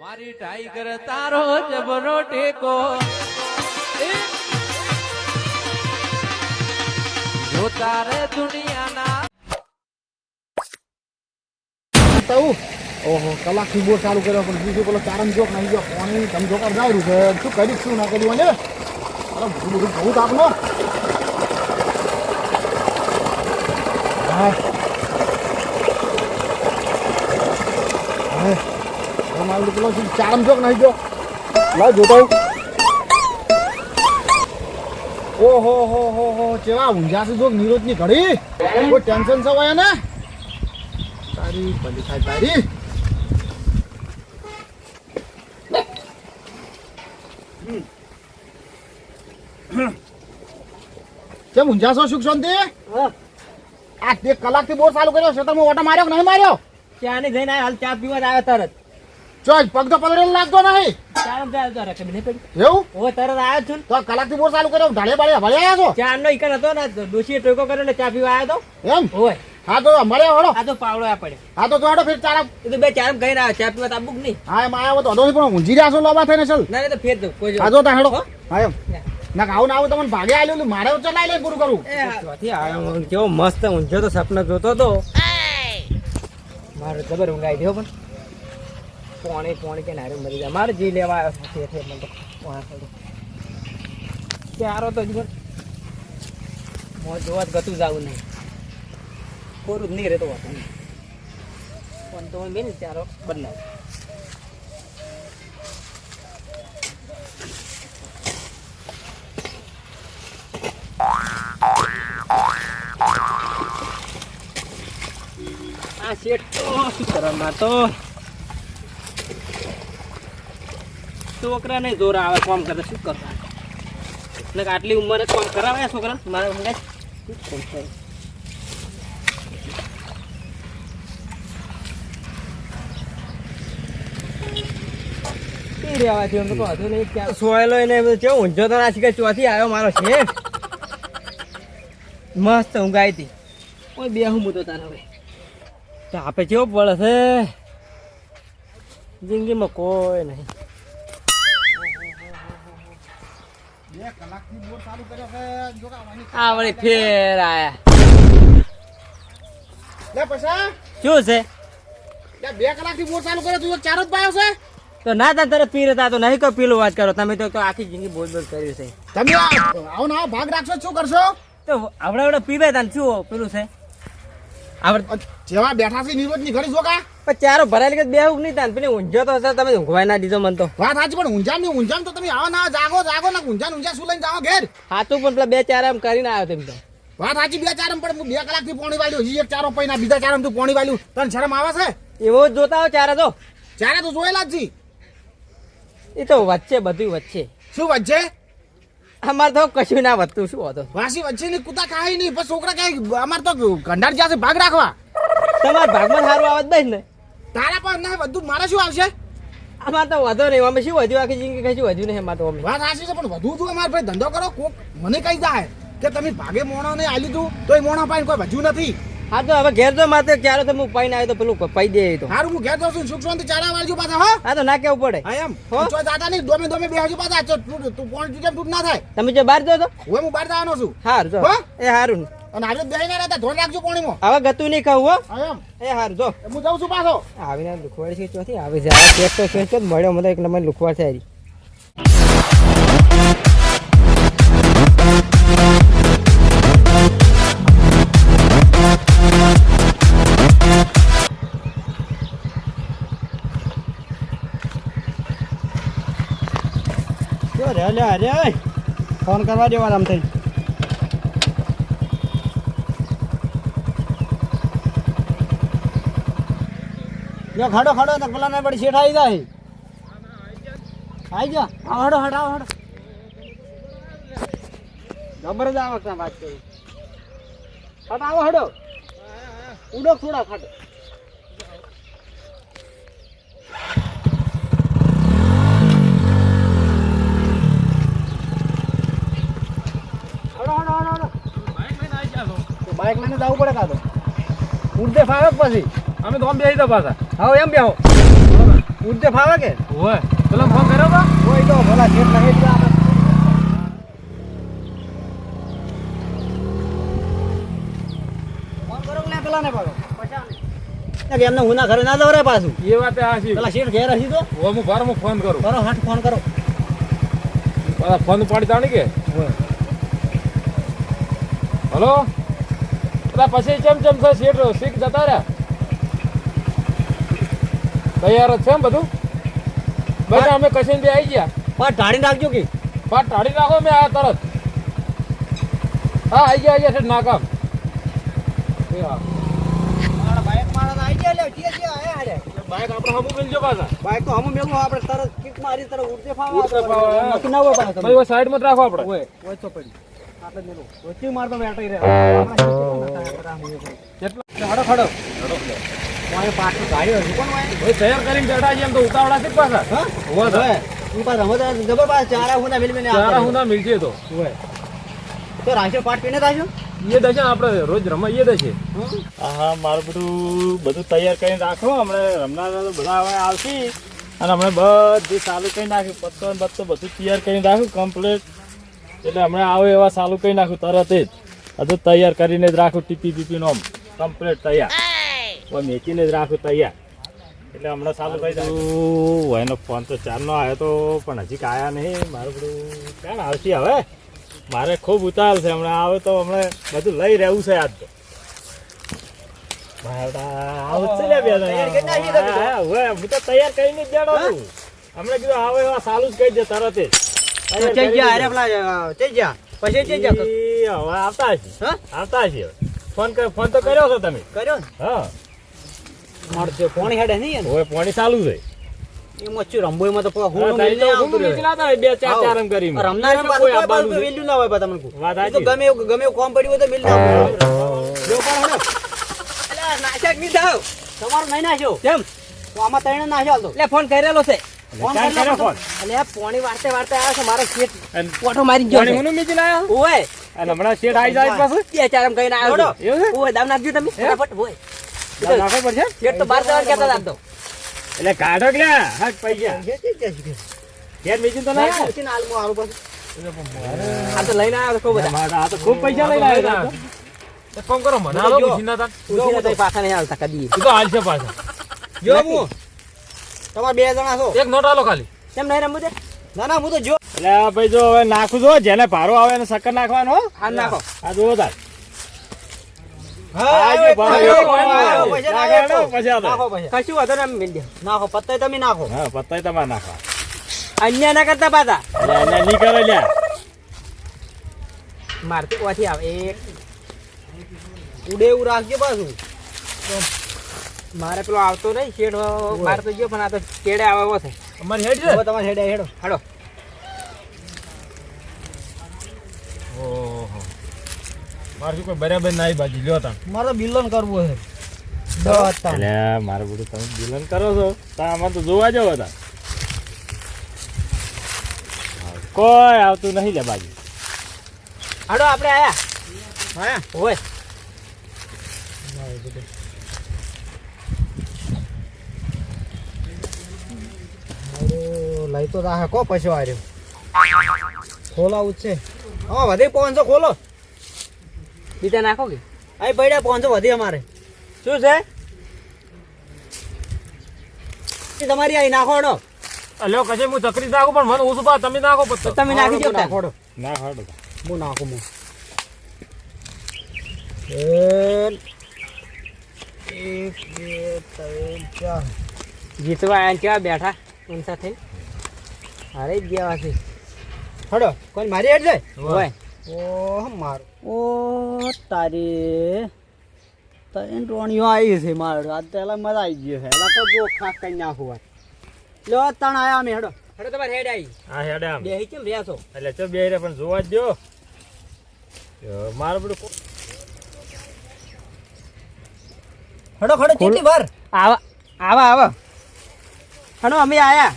મારી ટાઈગર તારો જબરો ટેકો. જો તારે દુનિયાના ઓહો, કલાકથી બોર ચાલુ કર્યો, પણ બીજું પેલો ચારણ જોક નહીં જો તમે જોકર જાય છે. શું કર્યું, શું ના કર્યું અને અરે બહુ તાપનો હા હા મારું પેલો ચારમ જોક નહીં ગયો લાવ જોતો ઓહો, હો હો હો કેવા ઊંઝા છે જોક નીરોજની ઘડી? કોઈ ટેન્શન હોય ને તારી ભલી થાય, તારી. કેમ ઊંઝા છો, સુખ શાંતિ? આ એક કલાકથી બહુ ચાલુ કર્યો છે તમે ઓટો માર્યો કે નહીં માર્યો? ચા ની જઈને હાલ ચા પીવા જ આવ્યો તરત. ચોઈ પગ તો પલળેલો લાગતો નહીં. ચા રમતા આવ્યો તરત ખબર પડી એવું? ઓ તરત આવ્યો છું તો કલાકથી બોર ચાલુ કર્યો ઢાળે બાળે છો? ચા નો ઈકન હતો ને ડોશીએ ટોકો કર્યો ને ચા પીવા આવ્યો એમ? તો હોય હા તો મળે હળો આ તો પાવડો આ પડે હા તો જોડો ફેર ચારા એ તો બે ચાર ગઈ આવ્યો ચા પીવા નહીં. હા એમ તો અધો પણ ઊંઝી રહ્યા છો લોબા થઈને ચલ. ના તો ફેર કોઈ હા જો તા હેડો. હા? એમ. ના આવું ના આવું તમને ભાગે આવેલું મારે ચલાઈ લઈને પૂરું કરું. કેવો મસ્ત ઊંઝો તો સપના જોતો તો. મારે જબર ઊંઘાઈ દો પણ. પોણે પોણે કે નારે મરી જાય. મારે જી લેવા આવ્યો છે એટલે મને તો ક્યારો તો જીવન મોં જોવા જ ગતું જવું નહીં. કોરું જ નહીં રહેતો વાત પણ તો બેન ચારો બદલાવ આ શેઠ તો શું કરવા તો? છોકરાને જોર આવે કામ કરે શું કરતા ને આટલી ઉંમરે કોમ કરાવે છોકરા? મારે શું કામ કરે? નહીં સોયેલો એને કેવો? ઊંઝો તો ના શીખે ચોથી આવ્યો મારો શેઠ મસ્ત ઊંઘ આવી હતી. કોઈ બે હું તો તારે હવે. તો આપે કેવો પડે છે? જિંદગીમાં કોઈ નહીં. આ વળી ફેર આયા. પૈસા. શું છે? બે કલાકથી બોર ચાલુ કર્યો તું ચાર જ પાયો છે તો ના તા તરત પી રહેતા તો નહીં કોઈ પીલું વાત કરો. તમે તો આખી જિંદગી બોલ બોલ કર્યું છે. તમે આવો. ના ભાગ રાખશો શું કરશો? તો આવડે આવડે પીવે તાન શું પેલું છે? આવડ જેવા બેઠા છે નિરોજની ઘડી જોકા પણ ચારો ભરાયેલી કે બેહું નહીં તાન. પેલી ઊંઝો તો હશે તમે ઊંઘવાય ના દીધો મન તો. વાત સાચી પણ ઊંઝામની ઊંઝામ તો તમે આવો ના જાગો જાગો ના ઊંઝા ઊંઝા શું લઈને જાઓ ઘેર? સાચું પણ પેલા બે ચાર એમ કરીને આવ્યો તેમ તો. વાત સાચી બે ચારમ પણ બે બે કલાકથી પોણી વાળ્યું હજી એક ચારો પૈના બીજા ચાર તું પોણી વાળ્યું. તને શરમ આવે છે? એવો જ જોતા હો ચારે તો. ચારે તો જોયેલા જ છી. એ તો વચ્ચે બધું વચ્ચે. શું વચ્ચે? અમારે તો કશું ના વધતું શું હતો વાસી વચ્ચે ની કુતા કાંઈ નહીં. પણ છોકરા કઈ અમાર તો ગંડાર જ્યાં ભાગ રાખવા. તમારા ભાગમાં સારું આવત બસ ને. તારા પર ના બધું મારે શું આવશે? અમારે તો વધો નહીં અમે શું વધ્યું આખી જિંદગી કશું વધ્યું નહીં અમારે તો અમે. વાત સાચી છે પણ વધુ તું અમારે ભાઈ? ધંધો કરો કોક મને કઈ જાય કે તમે ભાગે મોણો ને આલી તું તો એ મોણા પાઈને કોઈ ભજ્યું નથી. હા તો હવે ઘેર તો મારે ક્યારે તો હું પાઈને આવ્યો તો પેલું પાઈ દે તો. હારું હું ઘેર તો છું સુખ શાંતિ ચારા વાળજો પાછા હા. હા તો ના કેવું પડે. હા એમ. હો? ચો જાતા નહીં દોમે દોમે બેહજો પાછા. તું તું પોણ તું ના થાય. તમે જો બહાર જો તો. હું બહાર જવાનો છું. હારું જો. એ હારું. અને આજે બેહીને રહેતા ધોન રાખજો પોણીમાં. હવે ગતું નહીં ખાવું હો. એમ. એ હારું જો. હું જાઉં છું પાછો. આવીને લુખવાડ છે ચોથી આવી જાય. ચેક તો છે જ મળ્યો મને એક નંબર લુખવાડ છે અરે ફોન કરવા દેવા આમ થઈ યો ખડો ખડો ને પેલા ને પડી શેઠ આવી જાય. આવી જા. આવ હડો હડો આવો હડો. જબરદસ્ત આવક ના વાત કરી. હટ આવો હડો. ઉડો થોડા ખાડો. બાઇક લઈને જવું પડે કાં તો? ઉડતે ફાવે પછી? અમે તો બેસી દો પાછા. હા એમ બેહો. ઉડતે ફાવે કે? હોય. પેલો ફોન કર્યો તો? કોઈ તો ભલા જેટ લાગે આપણે ફોન કરો ને પેલા ને પાડો પછાને એમને હુના ઘરે ના દવરાય પાછું. એ વાત આ છે. પેલા શેઠ ઘેર હશે તો. હું બાર હું ફોન કરું. કરો હાથ ફોન કરો. પાછા ફોન પાડી તાણી કે? હલો? પેલા પછી ચમ ચમ છે શેઠ? શીખ જતા રહ્યા? તૈયાર જ છે એમ બધું? બધા અમે કશીને બે આવી ગયા. પણ ઢાળી નાખજો કે. પાટ ઢાળી નાખો મેં આ તરત. હા આવી ગયા આવી ગયા છે નાકામ. એ હા. બાઈક મારા આવી ગયા લે જે જે બાઈક આપણે હમું મિલજો પાછા. બાઈક તો હમ મેળવું આપણે તરત કિક મારી તરત ઉડતે ફાવે. નક્કી ના હોય પાછું સાઈડમાં રાખો આપણે. ઓય ઓય તો પડી. વચ્ચે મારતો ખડો ખડો મોય પાછું ગાડી હજુ હોય. કરીને બેઠા એમ તો ઉતાવળા છે પાછા. હા? હોવા. ઓય ઈ પાછ રમત જબર પાછ ચારા હુના મિલ મેને ચારા હું ના તો. તો રાશો પાટ પીને રાશો એ દશે આપણે રોજ રમાઈએ દશે. હા? મારું બધું બધું તૈયાર કરીને રાખો. હમણાં રમનારા તો બધા હવે આવશે. અને હમણાં બધું ચાલુ કરી નાખ્યું. પત્તો ને બધું તૈયાર કરીને રાખ્યું કમ્પ્લીટ એટલે હમણાં આવે એવા ચાલુ કરી નાખ્યું તરત જ. બધું તૈયાર કરીને જ રાખું ટીપી બીપી નો કમ્પ્લીટ તૈયાર. કોઈ મેચીને જ રાખ્યું તૈયાર. એટલે હમણાં સારું ભાઈ એનો ફોન તો ચારનો આવ્યો તો પણ હજી કાયા નહીં. મારું બધું ક્યાં આવશે હવે? મારે ખૂબ ઉતાર છે હમણાં. આવે તો હમણાં બધું લઈ રહેવું છે આજ તો. હા, હવે હું તો તૈયાર કરીને જ જાણો છું. હમણાં કીધું આવે એવા સારું જ કહી દે તરત જ. આવતા હશે. હા? આવતા હશે હવે. ફોન કર- ફોન તો કર્યો છો તમે? કર્યો હા. મળશે કોણ હેડે નહીં હવે પાણી ચાલુ છે એ મચ્છું રંબોઈ તો હું તારી તો હું નીચે લાતા હોય, બે ચાર ચાર એમ કરીને. રમનાર કોઈ આવવાનું વેલ્યુ ના હોય તમને વાત તો ગમે ગમે એવું કોમ પડ્યું હોય તો મિલ ના જો પણ હેડો. નાશક નહીં થાવ. તમારું નહીં નાખ્યો કેમ તો આમાં ત્રણે નાખ્યો હાલ તો. ફોન કરેલો છે ફોન ક્યાં કરી ફોન? એટલે પોણી વાર્તે વાર્તે આવ્યો છે મારો શેઠ પોઠો મારી ગયો પાણી છે હુંનું ઓય અને હમણાં શેઠ આવી જાય પાછું? બે ચાર એમ કહીને આવ્યો દોડો. છું. એવું છે? ઓય દામ નાખજો તમે ફટાફટ ઓય દામ પડશે? શેઠ તો બાર જવાનું કહેતા હતા તો. એટલે કાઢો કે લ્યા? પૈસા. જે જે જે જે. ઘેર બીજું તો ના આવે? છે ને હાલમાં આ તો લઈને આવ્યો ખૂબ બધા. આ તો ખૂબ પૈસા લઈને આવ્યા હતા. એક કરો મને હાલો જો. ઉછીના તા ઉઠીને તો પાછા નહીં હાલતા કદી. તો હાલ પાછા. જો હું. તમારે બે જણા છો. એક નોટ આલો ખાલી. કેમ નહીં રમવું ના ના હું તો જો. એટલે ભાઈ જો હવે નાખું છો જેને ભારો આવે એને શક્કર નાખવાનો હા. નાખો. આ જોવો તાર. કશું વાંધો નહીં મિલ નાખો પત્તા તમે નાખો. હા પત્તાય તમારે નાખો. અન્ય ના કરતા પાછા. એટલે નહીં કરે લ્યા. મારતી આવે. એક. ઉડે એવું રાખજો પાછું. મારે પેલો આવતો નહીં શેડ મારે તો ગયો પણ આ તો કેડે આવે એવો છે. અમારી હેડ છે? તમારે હેડે હેડો. હાડો ઓહો મારે કોઈ બરાબર ના આવી બાજી. લ્યો તા. મારે બિલન કરવું છે. એટલે મારે બધું તમે બિલન કરો છો. તો આમાં તો જોવા જાવ હતા. કોઈ આવતું નહીં લે બાજુ. હાડો આપણે આયા. હા ઓય. હારું, લઈ તો રાહે કો પછી આવ્યો ખોલાવું જ છે. હા વધી છો ખોલો. બીજા નાખો કે? અહીં પડ્યા પાંચસો વધી અમારે. શું છે? એ તમારી અહીં નાખો અલ્યો લ્યો કશે હું ચકરી નાખું પણ મને ઓછું પા તમે નાખો તમે નાખી દો નાખોડો નાખો હેડો. ના હાડો. હું નાખું હું. એક એક બે ત્રણ ચાર જીતવા આયા કેવા બેઠા? ઊંચા થઈ અરે જ ગયા છે હડો કોઈ મારી હેડ જાય ઓય ઓહ માર. ઓ તારી. તને ટોણીઓ આવી છે મારું. આજ તો એલા મજા આવી ગયો છે. એલા તો જો ખાસ કરી નાખું હોય. લો તણ આયા અમે હેડો. હેડો તમારે હેડ આવી હા હેડ આમ. બે કેમ રહ્યા છો? એટલે ચો બે રે પણ જોવા જ જો મારું બધું હડો હડો ખડો કેટલી વાર? આવા આવા આવા. હડો અમે આયા.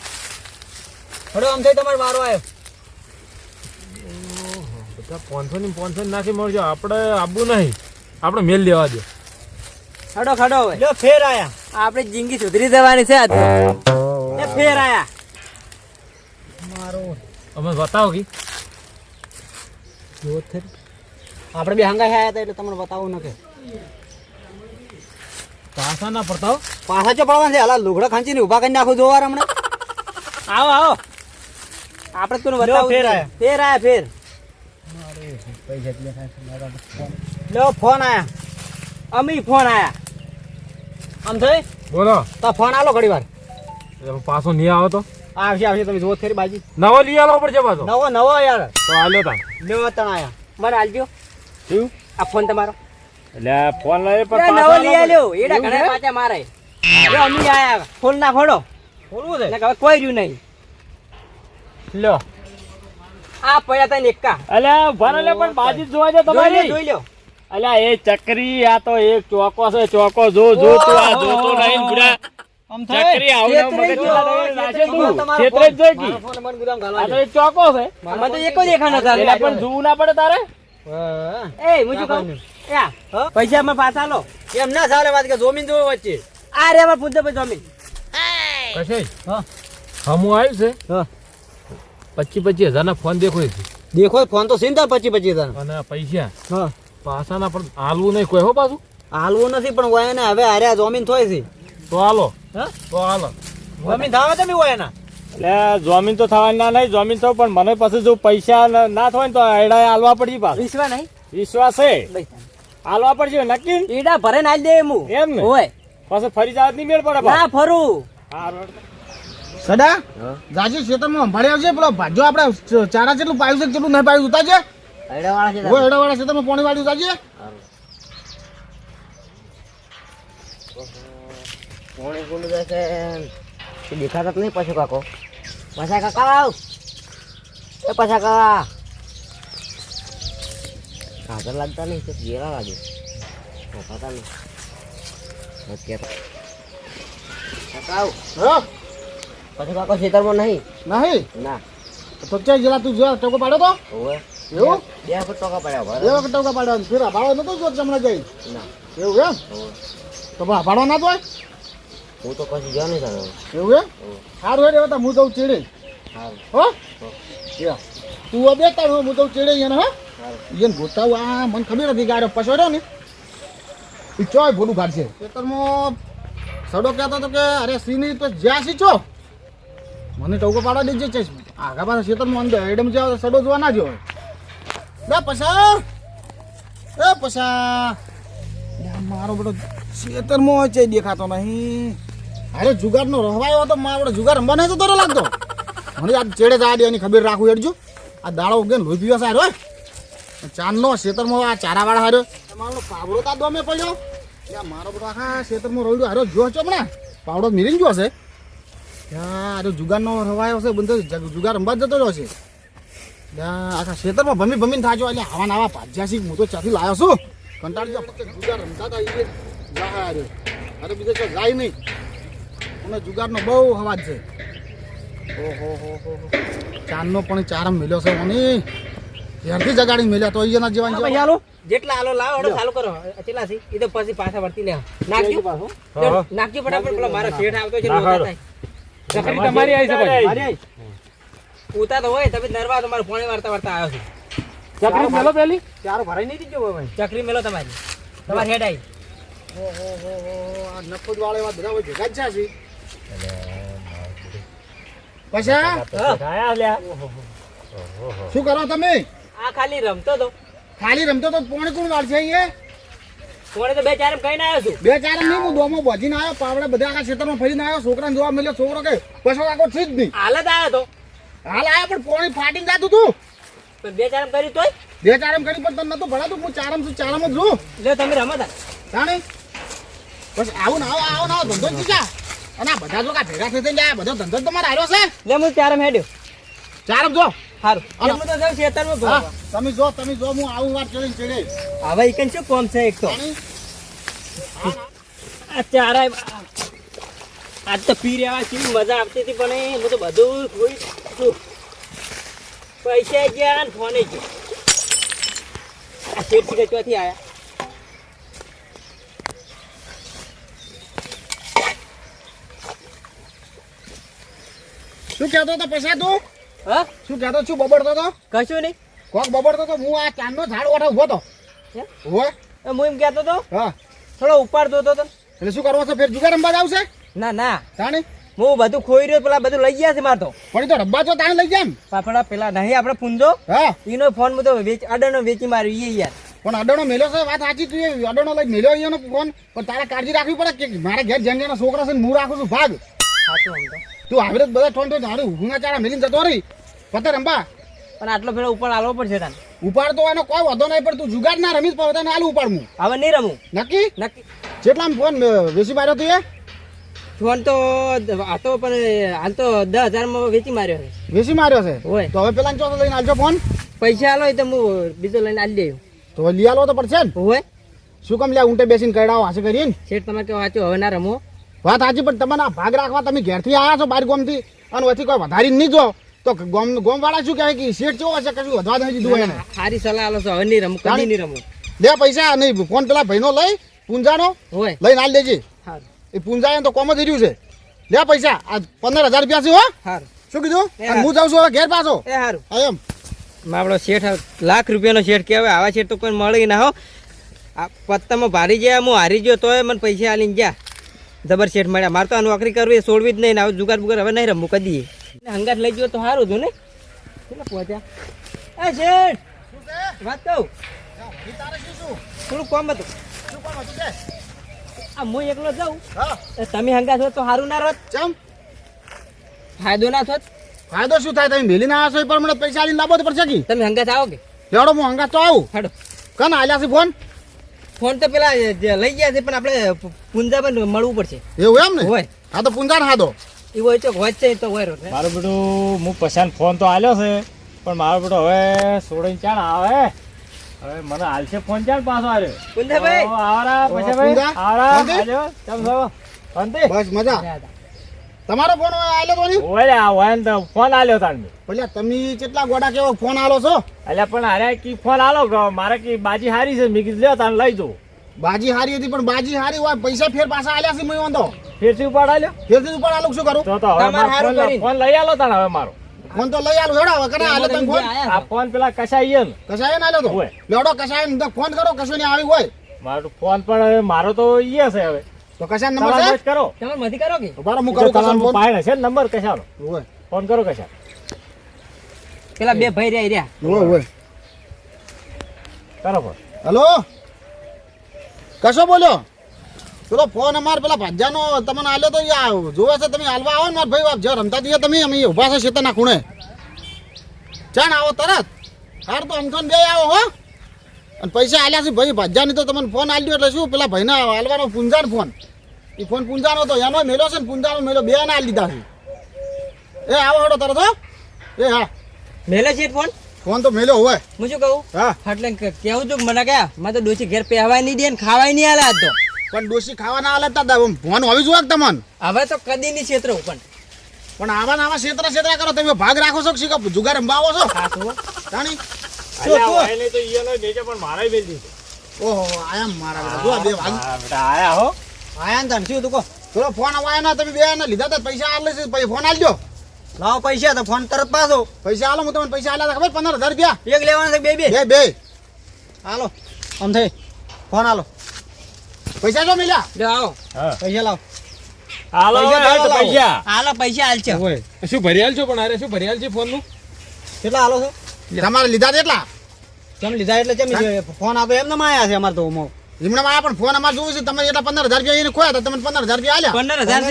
હડો આમ થઈ તમારો વારો આવ્યો. પાંચસો ની પાંચસો નાખી મળજો. આપણે આબુ નહીં. આપણે મેલ લેવા દે. ખડો ખાડો હવે. લ્યો ફેર આયા. આપડે જિંદગી સુધરી જવાની છે એ ફેર આયા. મારો. અમે બતાવો કી. જો થે આપણે બે હંગાઈ આયા હતા એટલે તમને બતાવું ન કે. પાછા ના પડતા પાસા પાછા ચો પડવા છે? હાલા લુગડા ખાંચીને ઊભા કરી નાખું જોવાર હમણાં આવો આવો. આપણે તું બતાવું ફેર આયા. ફેર આયા ફેર. લો ફોન આયા. અમી ફોન આયા. આમ થઈ? બોલો. તો ફોન આલો ઘડી વાર. પાછો નહીં આવો તો? આવશે આવશે તમે જોવો ખરી બાજી. નવો લઈ આવો પડશે પાછો. નવો નવો યાર. તો આલ્યો તા લેવો તણ આયા. મને આલજો. શું? આ ફોન તમારો. એટલે ફોન લઈ પણ નવો લઈ આલ્યો. એડા ઘણા પાછા મારે. લો અમી આયા. ફોન ના ખોડો ખોલવું છે? હવે કોઈ રહ્યું નહીં. લો આ પડ્યા તા એકા અલ્યા ભરે લે પણ બાજી જોવા જો જોઈ લો તમારી જોઈ લ્યો. અલ્યા એ ચકરી આ તો એક ચોકો છે ચોકો જો જો તું આ જોતો નહીં બુડા આમ ચકરી આવું મગજ ગયો, ના નાખે છેતરે ગયો તું ક્ષેત્ર જ જોઈ કી. ફોન મને ગુદામ આ તો એક ચોકો છે. મને તો એકો દેખા નતા એટલે પણ જોવું ના પડે તારે? એ મુજુ કહું? યા પૈસા માં પાછા લો એમ ના સાલે વાત કે જમીન જોવો વચ્ચે. આ રે અમાર પૂછે પછી જમીન. કશે હા. હમું આવ્યું છે? હા. પચીસ પચીસ હજાર ના ફોન દેખો છે. દેખો ફોન તો સીધા પચીસ પચીસ હજાર અને પૈસા. હા. પાછા ના પણ હાલવું નહીં કોઈ હો પાછું? હાલવું નથી પણ હોય ને હવે આર્યા જમીન થોય છે. તો હાલો. હા? તો હાલો. જમીન ધાવા તમે હોય એના. એટલે જમીન તો થવાની ના નહીં જમીન તો પણ મને પછી જો પૈસા ના થાય ને તો એડા હાલવા પડશે પાછું. વિશ્વાસ નહીં? વિશ્વાસ છે? હાલવા પડશે નક્કી? ને? ઈડા ભરે નાખી દે એમ એમ ને? હોય. પછી ફરી જાત નહીં મેળ પડે ના ફરું. હારું. સડા? જાજી ખેતરમાં સંભાળી આવજે પેલો ભાજો આપણે ચારા જેટલું પાયું છે કેટલું નહીં પાયું ઉતારજે આઈડા વાળા છે ઓ એડા વાળા ખેતરમાં પાણી વાળ્યું જાજે પોણી ગુંડ જશે દેખાતા નહીં પછી કાકો. પાછા કાકા આવ. એ પાછા કાકા. કાગળ લાગતા નહીં તો ગેરા લાગે. દેખાતા નહીં. કાકા આવ. હા? પછી કાકો ખેતરમાં નહીં? નહીં? ના. તો ક્યાં જેલા તું જોયા ટોકો પાડો તો? ઓવે. એવું? બે ફૂટ ટોકા પડ્યા બે વખત ટોકા પાડ્યો ફેર ભાડો નતો જો જમણા જઈ ના. એવું એમ? તો ભાડો ના તો હું તો પછી જો નહીં જાણો એવું એમ? સારું હેડ હવે તો હું જઉં ચીડે. હો? તું હવે બેતા રહો હું જઉં ચીડે એને હા? સારું. એને ગોતાવ આ મને ખબર હતી ગાડો પછોડ્યો ને. એ ચોય ભોડું કાઢશે. ખેતરમાં સડો કહેતો હતો કે અરે સિંહની તો જ્યાં સી છો મને ટોકો પાડવા દેજે છે આગા પાછા ખેતરમાં અંદર એડમ જાવ સડો જોવા ના જો બે પછા એ પછા મારો બધો ખેતરમાં હોય છે, દેખાતો નહીં. અરે જુગારનો રહવાયો હતો, મારો બધો જુગાર રમવા નહીં તો લાગતો. મને આ ચેડે જવા દે, એની ખબર રાખું, હેડજો. આ દાડો ઉગે લોહી પીવા સારો ચાંદનો ખેતરમાં આ ચારાવાળા હાર્યો મારો પાવડો તા દોમે પડ્યો. મારો બધો આખા ખેતરમાં રોડ્યો હારો જો છો હમણાં. પાવડો મિરીને ગયો છે યા જુગારનો રવાયો છે બંધો જુગાર રમવા જતો રહ્યો છે. આખા ખેતરમાં ભમી ભમીને થાજો એટલે આવા નાવા ભાજ્યા છે હું તો ચાથી લાવ્યો છું. કંટાળી ફક્ત જુગાર રમતા હતા એ જા હારે. અરે બીજે તો જાય નહીં. અને જુગારનો બહુ અવાજ છે. ઓહો હો હો હો. ચાંદનો પણ ચારમ મેલ્યો છે મને ત્યારથી જગાડી મેલ્યા તો અહીંયાના જેવા. ને જેવા. જેટલા આલો લાવો હડો ચાલુ કરો. કેટલા છે? એ તો પછી પાછા વર્તી લે. નાખજો. નાખજો ફટાફટ પેલો મારો શેઠ આવતો છે ચકરી તમારી આવી છે. ભાઈ ઉતા તો હોય તમે નરવા તમારે પોણે વાર્તા વાર્તા આવ્યો છે. ચકરી મેલો પેલી? ચારો ભરાઈ નહીં દીધો ભાઈ. ચકરી મેલો તમારી. તમારી હેડ આવી. ઓહો હો હો આ નફોજ વાળા એવા બધા ભેગા જ છે. પછી? શું કરો તમે? આ ખાલી રમતો તો ખાલી રમતો તો પોણે કોણ વાળશે અહીંયા? પોણે તો બે ચાર એમ કહીને આવ્યો છું. બે ચાર નહીં હું દોમો ભજીને આવ્યો પાવડા બધા આખા ખેતરમાં ફરીને આવ્યો છોકરાને જોવા મળ્યો છોકરો કે પછો આખો છે જ નહીં. હાલત આવ્યો તો. હાલ આવ્યો પણ પોણી ફાટીને જાતું તું. પણ બે ચાર એમ કર્યું તોય? બે ચારમ કરી પણ તને નતું ભણાતું હું ચારમ છું ચારમ જ છું. લે તમે રમતા જાણે? બસ આવું ના આવો આવો ના આવો ધંધો જ અને આ બધા જો ભેગા થઈ થઈને આ બધો ધંધો તમારે આવ્યો છે. લે હું ચાર એમ હેડ્યો. ચારમ જો. તમે જો તમે જો હું આવું વાત ચડે. હવે શું કોમ છે એક તો? જાણે? આજ તો પી રહ્યા કેવી મજા આવતી હતી પણ હું તો બધું ખોઈ નાખ્યું. પૈસા ગયા ને ફોને ગયો. આ શેઠ શીખે ચોથી આયા? શું કહેતો હતો પૈસા તું? હા? શું કહેતો છું બબડતો તો? કશું નહીં. કોક બબડતો તો હું આ ચાંદનો ઝાડ ઓઠે ઊભો તો હોય હું? એમ કહેતો તો હા. થોડો ઉપાડતો તો. એટલે શું કરવો છે? ફેર જુગાર રમવા આવશે ના ના. તાણે? હું બધું ખોઈ રહ્યો પેલા બધું લઈ ગયા છે માર તો. પણ તો રબ્બા તો તાણે લઈ જાય પાપડા પેલા નહીં આપણે પૂંજો. હા. એનો ફોન હું તો વેચ અડનો વેચી માર્યો એ યાર. પણ અડણો મેલ્યો છે વાત સાચી તું અડણો લઈ મેલ્યો અહીંયાનો ફોન પણ તારે કાળજી રાખવી પડે કે મારા ઘેર જેમ જેના છોકરા છે હું રાખું છું ભાગ. સાચું આમ તો તું આવી રીતે બધા ઠોન ઠોન સારું ઊંઘના ચારા મેલીને જતો રહી. પતે રંબા પણ આટલો ફેરો ઉપર આલવો પડશે તને. ઉપાડ તો એનો કોઈ વધો નહીં પણ તું જુગાડ ના રમીશ પણ તને આલું ઉપાડ હું હવે નહીં રમું. નક્કી? નક્કી. જેટલા ફોન વેસી માર્યો તું એ? ફોન તો આ તો પણ હાલ તો દસ હજારમાં વેચી માર્યો છે. વેચી માર્યો છે? હોય. તો હવે પેલા ચોથો લઈને આવજો ફોન. પૈસા આલો તો હું બીજો લઈને આલી દઉં તો લઈ આલો તો પડશે ને. હોય. શું કામ લે ઊંટે બેસીને કરડાવો હાસે કરીને? શેઠ તમે કહો વાંચો હવે ના રમો. વાત સાચી પણ તમને આ ભાગ રાખવા તમે ઘેરથી આવ્યા છો બાર ગોમથી અને વચ્ચે કોઈ વધારી નહીં જો. તો ગોમ ગોમવાળા શું કહેવાય કે શેઠ કેવો હશે કશું વધવા નથી દીધું એને. સારી સલાહ આલો છો હવે નહીં રમું કદી નહીં રમો. લે પૈસા નહીં ફોન પેલા ભાઈનો લઈ પૂંજાનો હોય. લઈને હાલ દેજે. એ પૂંજા તો કોમ જ રહ્યું છે. લે પૈસા આ પંદર હજાર રૂપિયા છે હો. શું કીધું? હું જાઉં છું હવે ઘેર પાછો. એ સારું એમ. આપણો શેઠ લાખ રૂપિયાનો શેઠ કહેવાય આવા શેઠ તો કોઈ મળે ના હો. આ પત્તામાં ભારી ગયા હું હારી ગયો તોય મને પૈસા આલીને ગયા. જબર શેઠ મળ્યા. મારે તો આ નોકરી કરવી છોડવી જ નહીં આવું હવે જુગાર બુગાર હવે નહીં રમવું કદી હંગાત લઈ ગયો તો સારું હતું ને? કેટલા પહોંચ્યા? એ શેઠ! વાત કહું? થોડું કોમ હતું. આ હું એકલો જાઉં? તમે હંગાત હોત તો સારું ના રહોત ચમ. ફાયદો ના થોત? ફાયદો શું થાય? તમે મેલી ના છો એ મને પૈસા આલીને લાવવો તો પડશે કે? તમે હંગાત આવો કે? લેવડો હું હંગાત તો આવું. હાડો. કન આલ્યા છે ફોન? ફોન તો પેલા લઈ ગયા છે પણ આપણે પુંજા પણ મળવું પડશે. એવું એમ ને? હોય. હા તો પૂંજા હા દો એ હોય તો હોય છે તો હોય મારું બેટું હું પછાન ફોન તો આલ્યો છે પણ મારો બેટો હવે સોળે ચાણ આવે. હવે મને હાલશે ફોન ચાણ પાછો આવ્યો પુંજાભાઈ? ભાઈ આવરા પછી ભાઈ આવરા શાંતિ? કેમ છો શાંતિ? બસ મજા. તમારો ફોન આલ્યો તો નહીં? ઓલે આ હોય ને તો ફોન આલ્યો તાણ ઓલે તમે કેટલા ગોડા કેવો ફોન આલો છો? એટલે પણ અરે કી ફોન આલો? કે મારે કી બાજી હારી છે? મી કીધું લ્યો તાણ લઈ જો. બાજી હારી હતી પણ બાજી હારી હોય પૈસા ફેર પાછા આલ્યા છે મેં વાંધો? ફેરથી ઉપાડ આલ્યો? ફેરથી ઉપર આલું શું કરું? તો તો હવે ફોન લઈ આલો તાણ હવે મારો. ફોન તો લઈ આલો હેડો હવે કને આલે તમે ફોન આ ફોન પેલા કસાઈએ ને. કસાય ને આલ્યો તો? લેડો લેવડો કસાય ફોન કરો કશું ને આવી હોય. મારો ફોન પણ હવે મારો તો ઈ છે હવે. તો કસાય નંબર છે? કરો. તમારે મધી કરો કે? ઉભારો હું કરું ફોન પાયણ છે નંબર કશાનો. ઓય ફોન કરો કશા પેલા બે ભાઈ રહ્યા રહ્યા. ઓય ઓય કરો ફોન. હેલો? કશો બોલ્યો? પેલો ફોન અમાર પેલા ભાજાનો તમને આલ્યો તો યા જોવે છે તમે હાલવા આવો ને મારા ભાઈ જો રમતા જઈએ તમે અમે ઊભા છે શેતરના ખૂણે. ચાણ આવો તરત. હાર તો અમથોન બે આવો હો. અને પૈસા આલ્યા છે ભાઈ ભાજ્યાની તો તમને ફોન આલ્યો એટલે શું? પેલા ભાઈને હાલવાનો પૂંજાનો ફોન. એ ફોન પૂંજાનો હતો એનો મેલો છે ને પૂંજાનો મેલો બે ના લીધા છે. એ આવો હડો તરત હો. એ હા. મેલે છે ફોન? ફોન તો મેલો હોય. હું શું કહું? હા. એટલે કેવું છું મને કયા મને તો ડોસી ઘેર પહેવાય નહીં દે ને ખાવાય નહીં આલે તો. પણ ડોસી ખાવા ના હાલત તા ફોન હોવી જોઈએ તમને? હવે તો કદી નહીં ક્ષેત્ર પણ. પણ આવા ને આવા ક્ષેત્ર ક્ષેત્ર કરો તમે ભાગ રાખો છો કે જુગાર રમવાવો છો? ખાસું અલ્યા, હોય નહીં તો ઈયોનો નીચે પણ મારે મેલ દીધો ઓહો આયા મારા બેટા. જો બે આયા હો. આયા ને તાણ શું તું ફોન આવાય ના તમે બે ને લીધા તા પૈસા આલે છે પછી ફોન આલજો. લાવો પૈસા તો ફોન તરત પાછો. પૈસા આલો હું તમને પૈસા આલ્યા તા ખબર? પંદર હજાર રૂપિયા. એક લેવાના છે બે બે. બે બે. હાલો આમ થઈ. ફોન આલો. પૈસા જો મિલ્યા લે આવો. હા. પૈસા લાવો. હાલો પૈસા હાલ પૈસા. હાલો છે શું ભરી હાલ છો પણ અરે શું ભરી હાલ છે ફોનનું? કેટલા હાલો છો? તમારે લીધા કેટલા કેમ લીધા એટલે કેમ ફોન આપે એમને માયા છે અમારે તો હમણાં માયા પણ ફોન અમારે જોવું છે. તમે એટલા પંદર હજાર રૂપિયા એને ખોયા તમે પંદર હજાર રૂપિયા આલ્યા. પંદર હજાર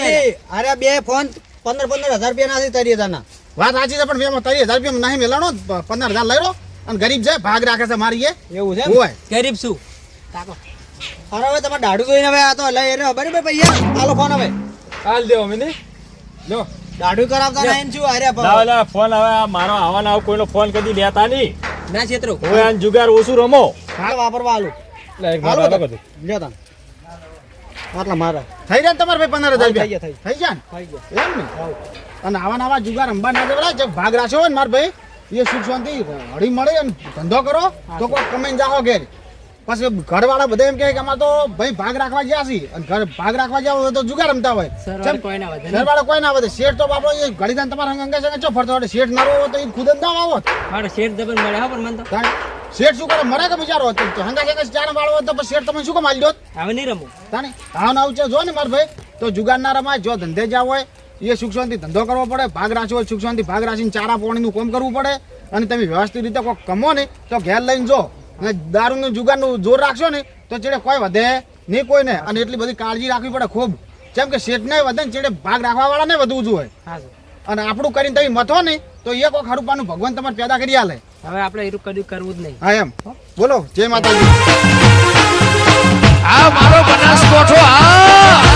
અરે બે ફોન પંદર પંદર હજાર રૂપિયા નાથી તરી હજારના. વાત સાચી છે પણ બે તરી હજાર રૂપિયા નહીં મેલાણો. પંદર હજાર લઈ લો. અને ગરીબ છે ભાગ રાખે છે મારી એવું છે હોય. ગરીબ શું? અરે હવે તમે દાડુ જોઈને હવે આ તો લઈ રહ્યો બરાબર ભાઈ હાલો ફોન હવે. હાલ દેવો મને. જો લો. દાડુ કરાવતા નહીં ને શું અરે લાવ ફોન હવે મારો આવવાનો આવો કોઈનો ફોન કદી લેતા નહીં. ના છેતરો. હવે આ જુગાર ઓછું રમો. હાલ વાપરવા હાલું. લે એક આટલા મારા. થઈ જાય ને તમારે ભાઈ પંદર હજાર થઈ ગયા, થઈ જાય થઈ ગયા. એમ ને? અને આવા નવા જુગાર રમવા ના દેવડા જે ભાગ રાખ્યો હોય ને મારા ભાઈ એ સુખ શાંતિ હળી મળે ધંધો કરો તો કોઈ કમેન્ટ જાઓ ઘેર. પછી ઘરવાળા બધા એમ કહે કે અમારે તો ભાઈ ભાગ રાખવા ગયા છીએ. અને ઘર ભાગ રાખવા ગયા હોય તો જુગાર રમતા હોય. ઘરવાળા કોઈ ના વધે. શેઠ તો બાપડો એ ઘડી દાન તમારા અંગે હંગે ચો ફરતો હોય? શેઠ ના હોય તો એ ખુદ ના આવો શેઠ દબન મળે હા પણ મને તો. શેઠ શું કરે? મરે કે બિચારો તો હંગા કે ચાર વાળો હોય તો પછી શેઠ તમે શું કામ આલી દો હવે નહીં રમો. તાને હા ના છે? જો ને માર ભાઈ. તો જુગાર ના રમાય જો ધંધે જાવ હોય એ સુખ શાંતિ ધંધો કરવો પડે. ભાગ રાખ્યો હોય સુખ શાંતિ ભાગ રાખીને ચારા પાણીનું કામ કરવું પડે. અને તમે વ્યવસ્થિત રીતે કોઈ કમો ને તો ઘેર લઈને જો. દારૂનું જુગારનું જોર રાખશો ને તો ચેડે કોઈ વધે નહીં કોઈને. અને એટલી બધી કાળજી રાખવી પડે ખૂબ. જેમ કે શેઠને વધે ને ચેડે ભાગ રાખવા વાળાને વધવું જોઈએ અને આપણું કરીને તમે મથો ને તો એ કોઈ ખરુપાનું ભગવાન તમારે પેદા કરી આલે. હવે આપણે એટલું કદી કરવું જ નહીં. હા એમ. બોલો જય માતાજી. આ મારો બનાસકોઠો આ!